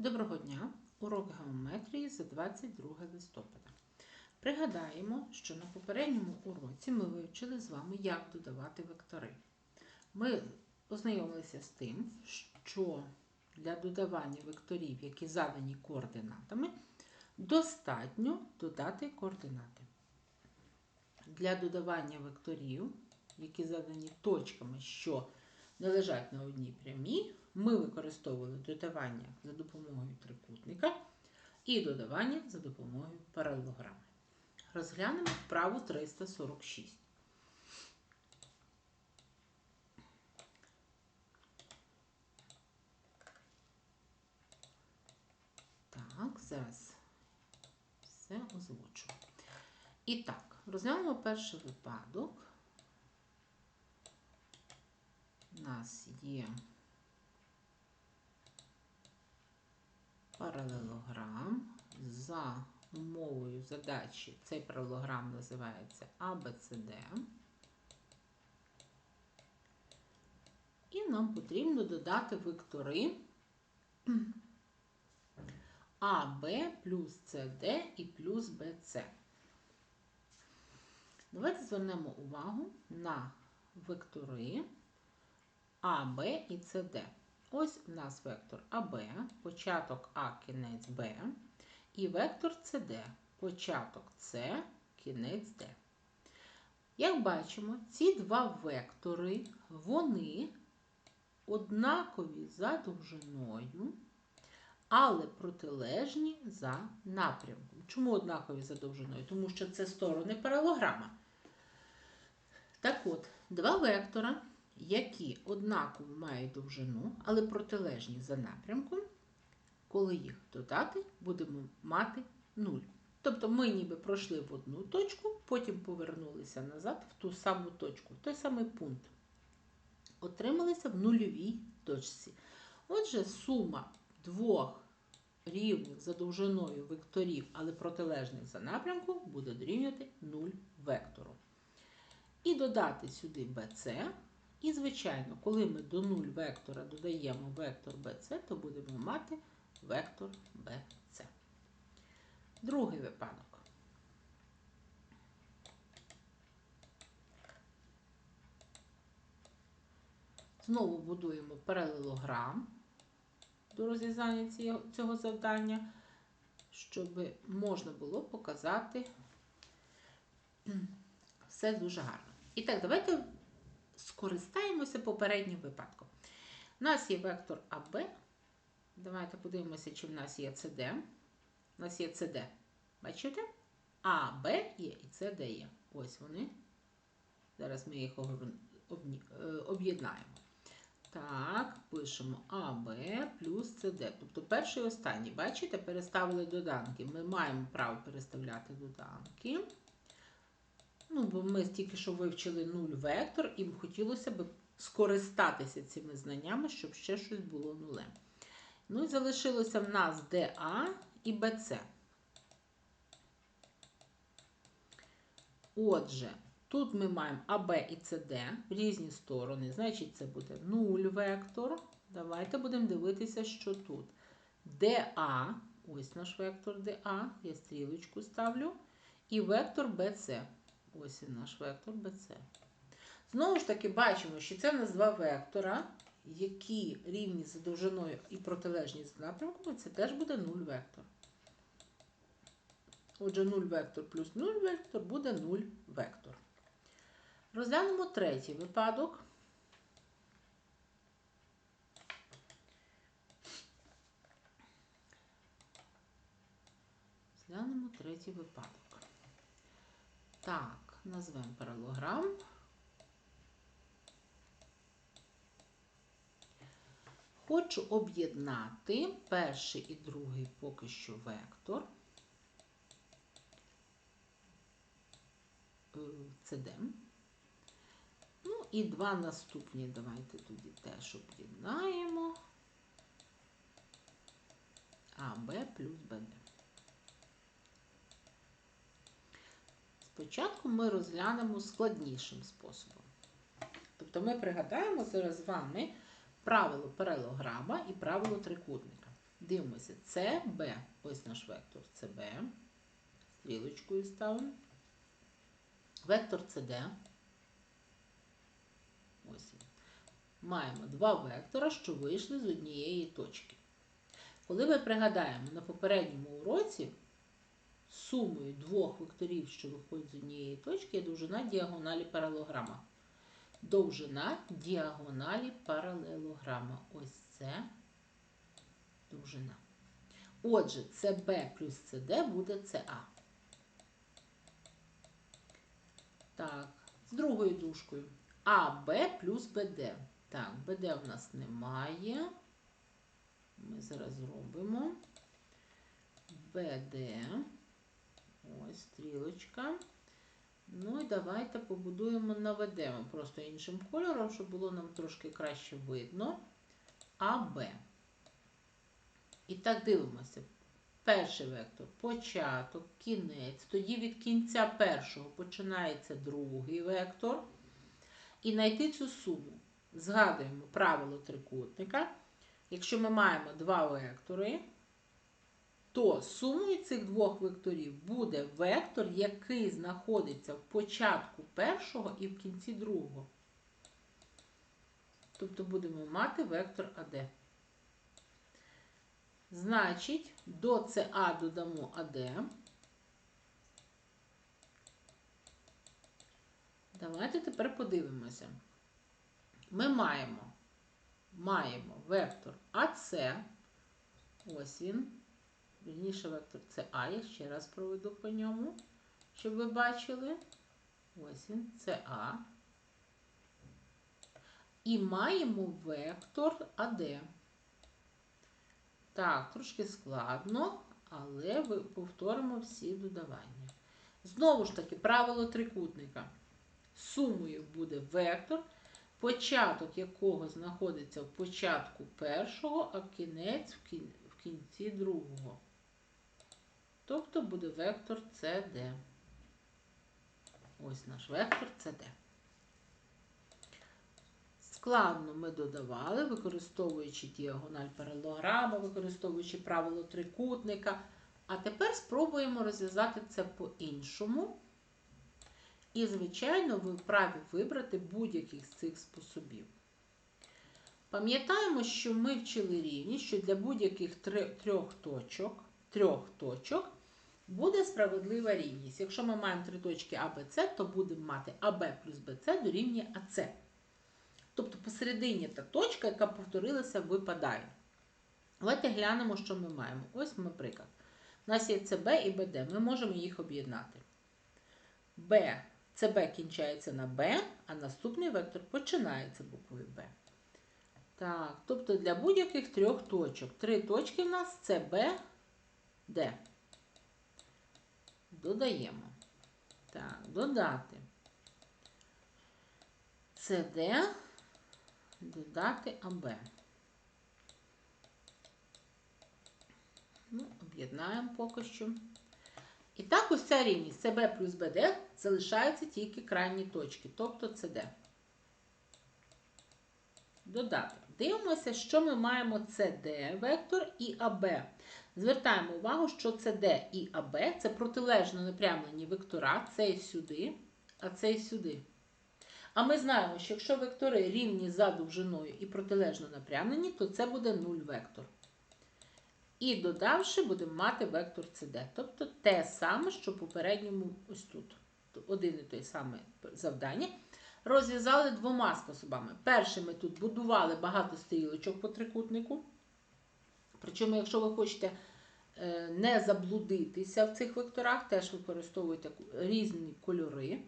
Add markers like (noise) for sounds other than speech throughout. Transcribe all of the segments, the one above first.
Доброго дня! Урок геометрії за 22 листопада. Пригадаємо, що на попередньому уроці ми вивчили з вами, як додавати вектори. Ми ознайомилися з тим, що для додавання векторів, які задані координатами, достатньо додати координати. Для додавання векторів, які задані точками, що не лежать на одній прямій, ми використовували додавання за допомогою трикутника і додавання за допомогою паралелограми. Розглянемо вправу 346. Так, зараз все озвучу. І так, розглянемо перший випадок. У нас є паралелограм. За умовою задачі цей паралелограм називається ABCD. І нам потрібно додати вектори АБ плюс СД і плюс БЦ. Давайте звернемо увагу на вектори АБ і СД. Ось у нас вектор АБ, початок А, кінець Б, і вектор СД, початок С, кінець Д. Як бачимо, ці два вектори, вони однакові за довжиною, але протилежні за напрямком. Чому однакові за довжиною? Тому що це сторони паралограма. Так от, два вектора які однаково мають довжину, але протилежні за напрямком, коли їх додати, будемо мати 0. Тобто ми ніби пройшли в одну точку, потім повернулися назад в ту саму точку, в той самий пункт. Отрималися в нульовій точці. Отже, сума двох рівних за довжиною векторів, але протилежних за напрямком, буде дорівнювати 0 вектору. І додати сюди BC. І, звичайно, коли ми до 0 вектора додаємо вектор BC, то будемо мати вектор BC. Другий випадок. Знову будуємо паралелограм до розв'язання цього завдання, щоб можна було показати (clears throat) все дуже гарно. І так, давайте скористаємося попереднім випадком. У нас є вектор АБ. Давайте подивимося, чи в нас є CD. У нас є CD. Бачите? АБ є і CD є. Ось вони. Зараз ми їх об'єднаємо. Так, пишемо АБ плюс CD. Тобто перший і останній. Бачите, переставили доданки. Ми маємо право переставляти доданки. Ну, бо ми тільки що вивчили нуль вектор, і хотілося б скористатися цими знаннями, щоб ще щось було нулем. Ну і залишилося в нас DA і BC. Отже, тут ми маємо АБ і CD в різні сторони, значить, це буде 0 вектор. Давайте будемо дивитися, що тут. DA, ось наш вектор DA, я стрілочку ставлю, і вектор BC. Ось і наш вектор BC. Знову ж таки, бачимо, що це в нас два вектора, які рівні за довжиною і протилежні за напрямком, це теж буде 0 вектор. Отже, 0 вектор плюс 0 вектор буде 0 вектор. Розглянемо третій випадок. Розглянемо третій випадок. Так, назвемо паралограм. Хочу об'єднати перший і другий поки що вектор. Е, ну і два наступні давайте тоді теж об'єднаємо. АБ плюс БД. Спочатку ми розглянемо складнішим способом. Тобто ми пригадаємо зараз з вами правило паралелограма і правило трикутника. Дивимося, це Б. Ось наш вектор це Б. Стрілочкою ставимо. Вектор СД. Ось він. Маємо два вектора, що вийшли з однієї точки. Коли ми пригадаємо на попередньому уроці, сумою двох векторів, що виходять з однієї точки, є довжина діагоналі паралелограма. Довжина діагоналі паралелограма. Ось це довжина. Отже, CB плюс CD буде CA. Так, з другою дужкою. АБ плюс БД. Так, БД у нас немає. Ми зараз зробимо. БД. Ось стрілочка. Ну і давайте побудуємо, наведемо просто іншим кольором, щоб було нам трошки краще видно. АБ. І так дивимося. Перший вектор початок, кінець. Тоді від кінця першого починається другий вектор. І знайти цю суму. Згадуємо правило трикутника. Якщо ми маємо два вектори, то сумою цих двох векторів буде вектор, який знаходиться в початку першого і в кінці другого. Тобто будемо мати вектор АД. Значить, до СА додамо АД. Давайте тепер подивимося. Ми маємо, маємо вектор АС. Ось він. Вірніше вектор СА. Я ще раз проведу по ньому, щоб ви бачили. Ось він, СА. І маємо вектор АД. Так, трошки складно, але повторимо всі додавання. Знову ж таки, правило трикутника. Сумою буде вектор, початок якого знаходиться в початку першого, а кінець в кінці другого. Тобто буде вектор CD. Ось наш вектор CD. Складно ми додавали, використовуючи діагональ паралелограма, використовуючи правило трикутника. А тепер спробуємо розв'язати це по-іншому. І, звичайно, ви вправі вибрати будь-який з цих способів. Пам'ятаємо, що ми вчили рівність, що для будь-яких трьох точок, трьох точок буде справедлива рівність. Якщо ми маємо три точки А, Б, С, то будемо мати АБ плюс БЦ дорівнює АС. Тобто посередині та точка, яка повторилася, випадає. Давайте глянемо, що ми маємо. Ось, наприклад, у нас є СБ і БД. Ми можемо їх об'єднати. Б, СБ кінчається на Б, а наступний вектор починається буквою Б. Так, тобто для будь-яких трьох точок. Три точки в нас це Б, Д. Додаємо. Так, додати. СД додати АБ. Ну, Об'єднаємо поки що. І так, ось ця рівність СБ плюс БД залишаються тільки крайні точки, тобто СД. Додати. Дивимося, що ми маємо CD вектор і АБ. Звертаємо увагу, що CD і АБ це протилежно непрямлені вектора, цей сюди, а цей сюди. А ми знаємо, що якщо вектори рівні за довжиною і протилежно напрямлені, то це буде 0 вектор. І додавши, будемо мати вектор CD. Тобто те саме, що попередньому ось тут. Один і той самий завдання. Розв'язали двома способами. Перший ми тут будували багато стрілочок по трикутнику. Причому, якщо ви хочете не заблудитися в цих векторах, теж використовуйте різні кольори.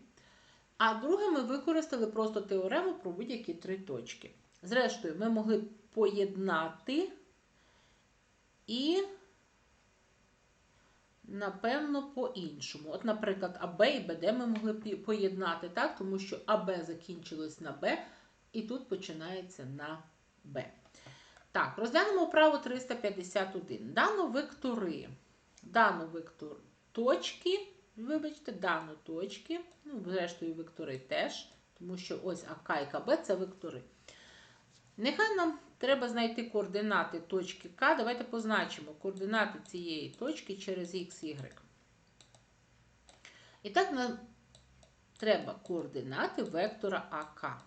А друге, ми використали просто теорему про будь-які три точки. Зрештою, ми могли поєднати і, напевно, по-іншому. От, наприклад, АБ і БД ми могли поєднати, так, тому що АБ закінчилось на Б, і тут починається на Б. Так, розглянемо право 351. Дано вектори. Дано вектор точки вибачте, дану точки, ну, зрештою, вектори теж, тому що ось АК і КБ це вектори. Нехай нам треба знайти координати точки К. Давайте позначимо координати цієї точки через х, y. І так нам треба координати вектора АК.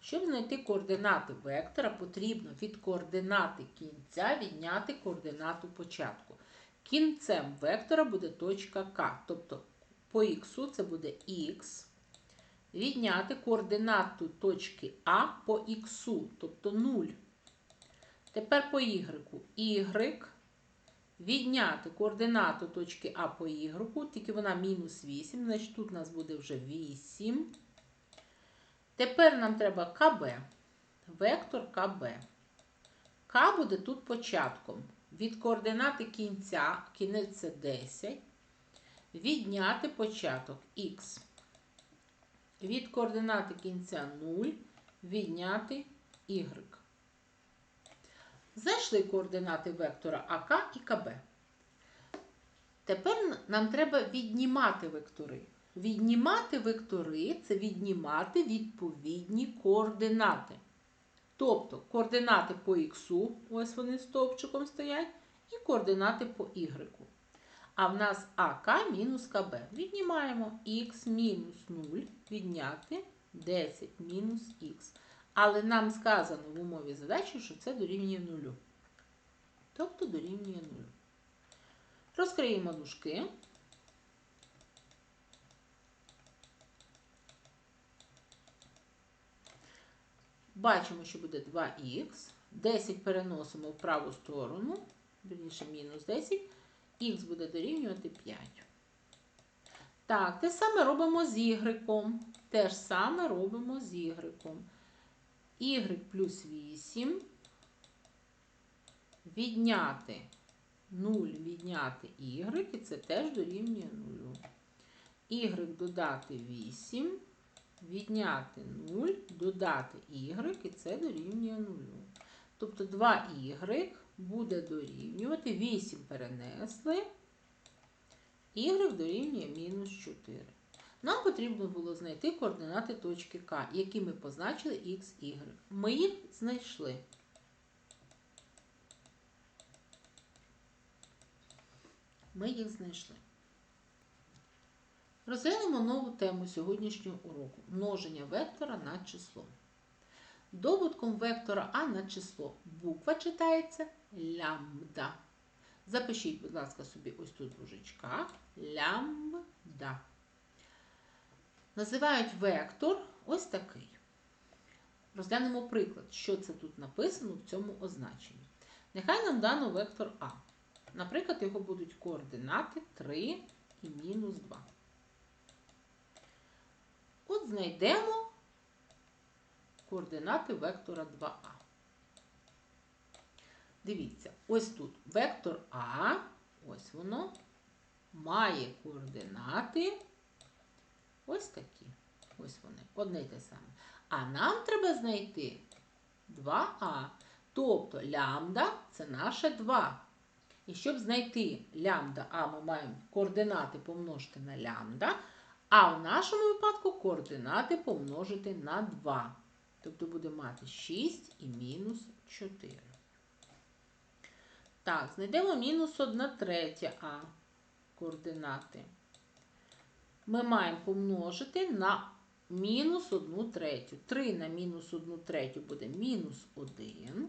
Щоб знайти координати вектора, потрібно від координати кінця відняти координату початку. Кінцем вектора буде точка К. Тобто по х це буде х. Відняти координату точки А по х, тобто 0. Тепер по y. y. Відняти координату точки А по y, тільки вона мінус 8, значить тут у нас буде вже 8. Тепер нам треба КБ. Вектор КБ. К буде тут початком. Від координати кінця, кінець це 10. Відняти початок х. Від координати кінця 0 відняти y. Знайшли координати вектора АК і КБ. Тепер нам треба віднімати вектори. Віднімати вектори це віднімати відповідні координати. Тобто координати по х, ось вони стовпчиком стоять, і координати по y. А в нас АК мінус КБ. Віднімаємо х мінус 0, відняти 10 мінус х. Але нам сказано в умові задачі, що це дорівнює 0. Тобто дорівнює 0. Розкриємо дужки. Бачимо, що буде 2х. 10 переносимо в праву сторону, вірніше мінус 10, х буде дорівнювати 5. Так, те саме робимо з y. Те ж саме робимо з y. y плюс 8. Відняти 0, відняти y, і це теж дорівнює 0. y додати 8 відняти 0, додати y, і це дорівнює 0. Тобто 2y буде дорівнювати 8 перенесли, y дорівнює мінус 4. Нам потрібно було знайти координати точки К, які ми позначили x, y. Ми їх знайшли. Ми їх знайшли. Розглянемо нову тему сьогоднішнього уроку множення вектора на число. Добутком вектора А на число буква читається лямбда. Запишіть, будь ласка, собі ось тут в ружечках лямбда. Називають вектор ось такий. Розглянемо приклад, що це тут написано в цьому означенні. Нехай нам дано вектор А. Наприклад, його будуть координати 3 і мінус 2. Знайдемо координати вектора 2А. Дивіться, ось тут вектор А, ось воно, має координати ось такі. Ось вони, одне й те саме. А нам треба знайти 2А. Тобто лямбда це наше 2. І щоб знайти лямбда А, ми маємо координати помножити на лямбда. А в нашому випадку координати помножити на 2. Тобто буде мати 6 і мінус 4. Так, знайдемо мінус 1 третя А координати. Ми маємо помножити на мінус 1 третю. 3 на мінус 1 третю буде мінус 1.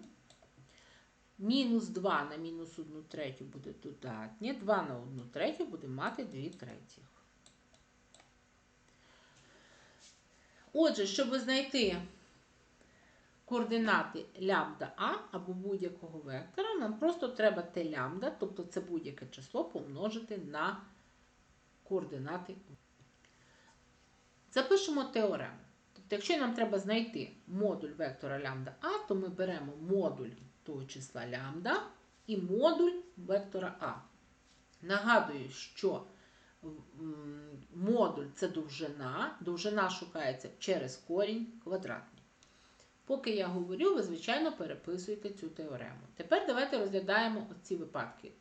Мінус 2 на мінус 1 третю буде додатнє. 2 на 1 третю буде мати 2 третіх. Отже, щоб знайти координати лямбда А або будь-якого вектора, нам просто треба те лямбда, тобто це будь-яке число, помножити на координати. Запишемо теорему. Тобто, якщо нам треба знайти модуль вектора лямбда А, то ми беремо модуль того числа лямбда і модуль вектора А. Нагадую, що модуль це довжина, довжина шукається через корінь квадратний. Поки я говорю, ви, звичайно, переписуєте цю теорему. Тепер давайте розглядаємо оці випадки,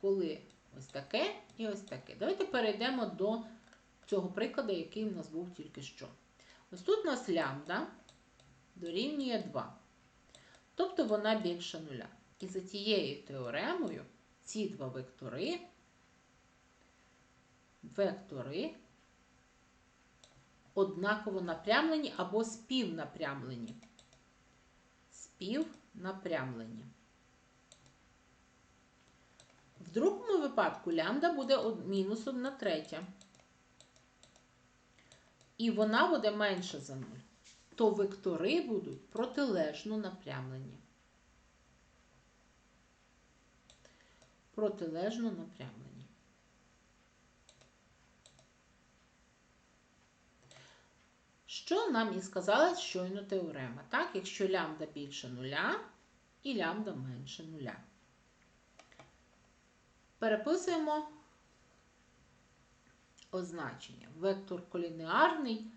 коли ось таке і ось таке. Давайте перейдемо до цього прикладу, який в нас був тільки що. Ось тут у нас лямбда дорівнює 2. Тобто вона більше нуля. І за тією теоремою ці два вектори, вектори однаково напрямлені або співнапрямлені. Співнапрямлені. В другому випадку лямбда буде мінус 1 третя. І вона буде менша за 0. То вектори будуть протилежно напрямлені. Протилежно напрямлені. Що нам і сказала щойно теорема? Так, якщо лямбда більше нуля і лямбда менше нуля. Переписуємо означення. Вектор колінеарний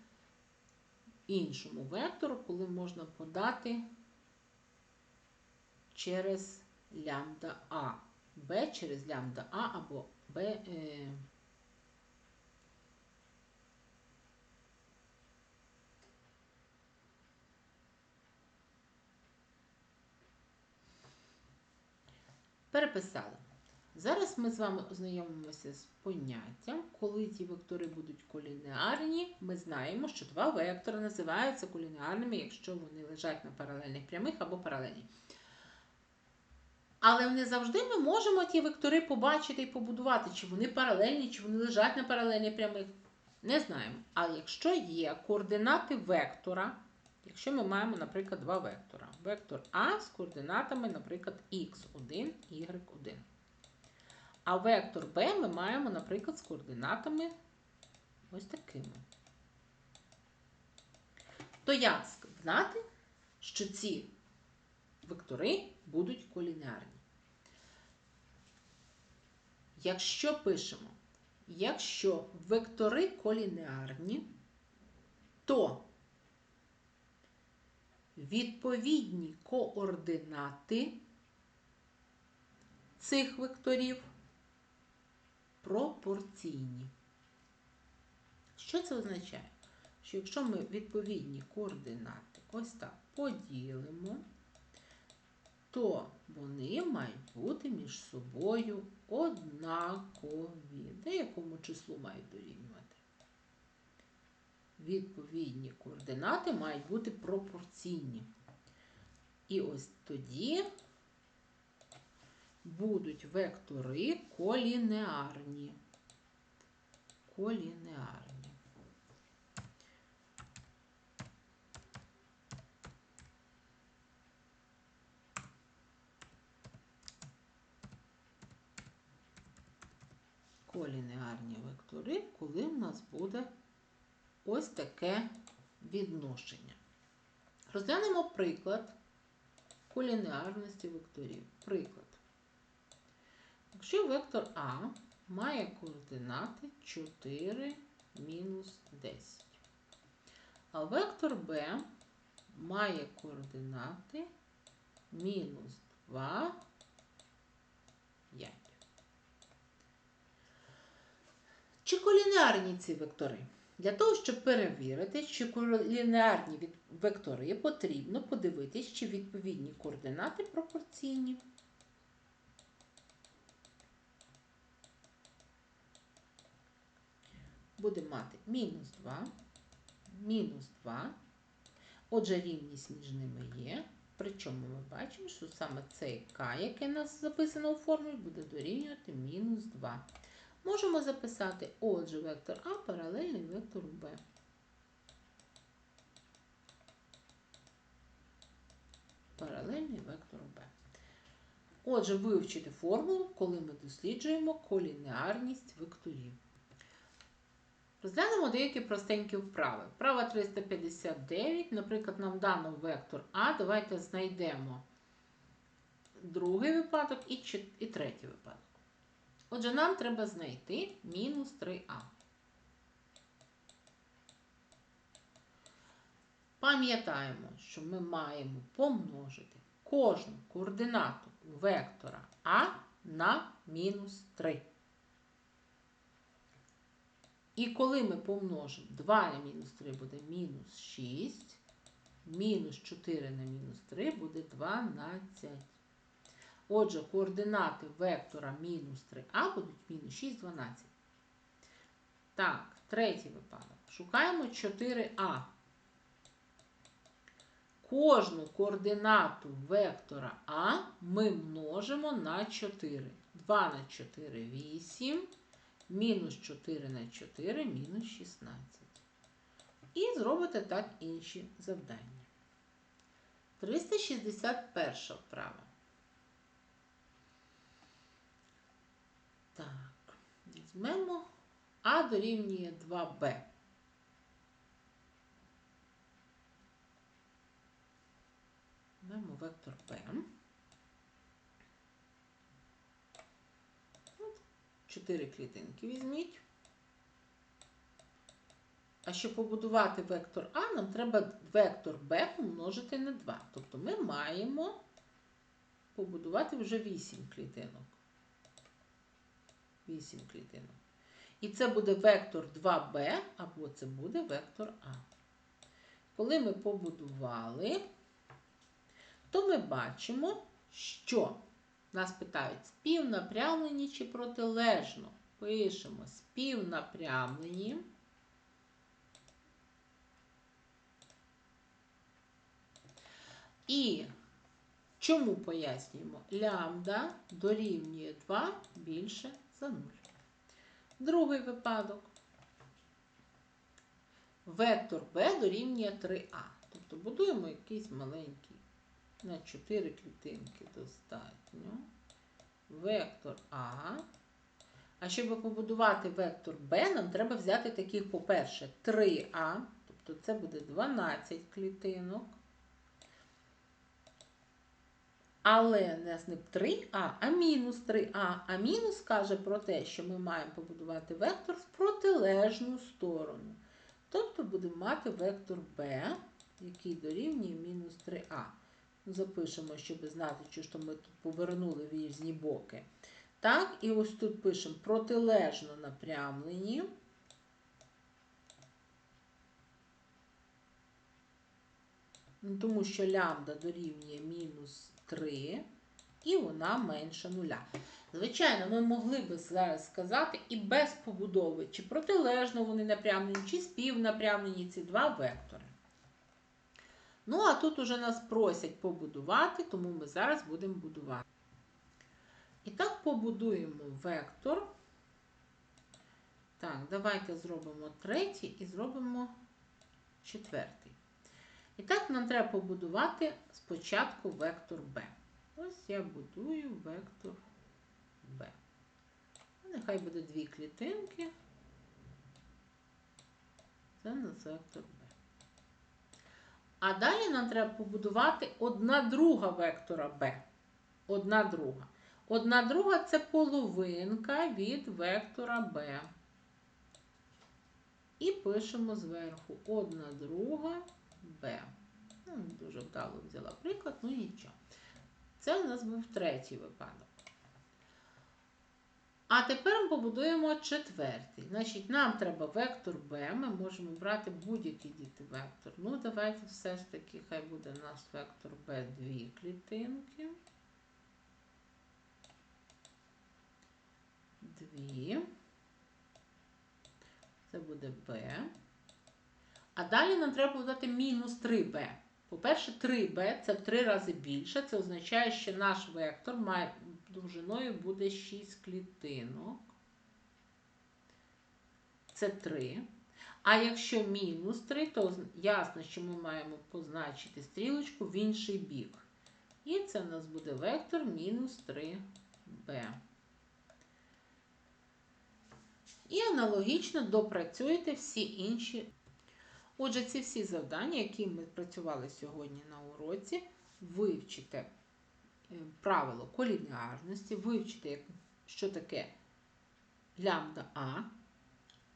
іншому вектору, коли можна подати через лямбда А. Б через лямбда А або Б. Е, Переписали. Зараз ми з вами ознайомимося з поняттям, коли ті вектори будуть колінеарні, ми знаємо, що два вектори називаються колінеарними, якщо вони лежать на паралельних прямих або паралельні. Але не завжди ми можемо ті вектори побачити і побудувати, чи вони паралельні, чи вони лежать на паралельних прямих. Не знаємо. Але якщо є координати вектора, якщо ми маємо, наприклад, два вектора. Вектор А з координатами, наприклад, x1, y1. А вектор b ми маємо, наприклад, з координатами ось такими. То як знати, що ці вектори будуть колінеарні? Якщо пишемо, якщо вектори колінеарні, то відповідні координати цих векторів пропорційні. Що це означає? Що якщо ми відповідні координати ось так поділимо, то вони мають бути між собою однакові. Де якому числу мають дорівнювати? Відповідні координати мають бути пропорційні. І ось тоді будуть вектори колінеарні. Колінеарні. Колінеарні вектори, коли в нас буде ось таке відношення. Розглянемо приклад колінеарності векторів. Приклад. Якщо вектор А має координати 4 мінус 10, а вектор Б має координати мінус 2, 5. Чи колінеарні ці вектори? Для того, щоб перевірити, чи колінеарні від- вектори, потрібно подивитись, чи відповідні координати пропорційні. Буде мати мінус 2, мінус 2. Отже, рівність між ними є. Причому ми бачимо, що саме цей k, який у нас записано у формулі, буде дорівнювати мінус 2. Можемо записати, отже, вектор А паралельний вектору Б. Паралельний вектору Б. Отже, вивчити формулу, коли ми досліджуємо колінеарність векторів. Розглянемо деякі простенькі вправи. Вправа 359, наприклад, нам дано вектор А. Давайте знайдемо другий випадок і, третій випадок. Отже, нам треба знайти мінус 3а. Пам'ятаємо, що ми маємо помножити кожну координату вектора А на мінус 3. І коли ми помножимо 2 на мінус 3 буде мінус 6, Мінус 4 на мінус 3 буде 12. Отже, координати вектора мінус 3а будуть мінус 6, 12. Так, третій випадок. Шукаємо 4а. Кожну координату вектора А ми множимо на 4. 2 на 4 8, мінус 4 на 4, мінус 16. І зробите так інші завдання. 361 вправа. Так, візьмемо А дорівнює 2Б. Візьмемо вектор. От, Чотири клітинки візьміть. А щоб побудувати вектор А, нам треба вектор B помножити на 2. Тобто ми маємо побудувати вже 8 клітинок. 8 клітинок. І це буде вектор 2b, або це буде вектор А. Коли ми побудували, то ми бачимо, що нас питають співнапрямлені чи протилежно. Пишемо співнапрямлені. І чому пояснюємо? Лямбда дорівнює 2 більше за 0. Другий випадок. Вектор b дорівнює 3а. Тобто будуємо якийсь маленький на 4 клітинки достатньо. Вектор А. А щоб побудувати вектор b, нам треба взяти таких, по-перше, 3а. Тобто це буде 12 клітинок. Але не 3а, а мінус 3а. А мінус каже про те, що ми маємо побудувати вектор в протилежну сторону. Тобто будемо мати вектор b, який дорівнює мінус 3а. Запишемо, щоб знати, що ми тут повернули в різні боки. Так, і ось тут пишемо протилежно напрямлені. Ну, Тому що лямбда дорівнює мінус 3, і вона менша нуля. Звичайно, ми могли би зараз сказати і без побудови, чи протилежно вони напрямлені, чи співнапрямлені ці два вектори. Ну, а тут уже нас просять побудувати, тому ми зараз будемо будувати. І так, побудуємо вектор. Так, давайте зробимо третій і зробимо четвертий. І так, нам треба побудувати спочатку вектор b. Ось я будую вектор b. Нехай буде дві клітинки. Це у нас вектор b. А далі нам треба побудувати одна друга вектора b. Одна друга. Одна друга це половинка від вектора b. І пишемо зверху одна друга b. Ну, Дуже вдало взяла приклад, ну нічого. Це у нас був третій випадок. А тепер ми побудуємо четвертий. Значить, нам треба вектор b, ми можемо брати будь-який діти вектор. Ну, давайте все ж таки, хай буде у нас вектор b дві клітинки. Дві. Це буде b. А далі нам треба подати мінус 3b. По-перше, 3b це в 3 рази більше. Це означає, що наш вектор має довжиною буде 6 клітинок. Це 3. А якщо мінус 3, то ясно, що ми маємо позначити стрілочку в інший бік. І це у нас буде вектор мінус 3b. І аналогічно допрацюєте всі інші. Отже, ці всі завдання, які ми працювали сьогодні на уроці, вивчите правило колінеарності, вивчите, що таке лямбда А,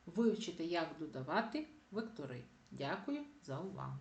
вивчите, як додавати вектори. Дякую за увагу!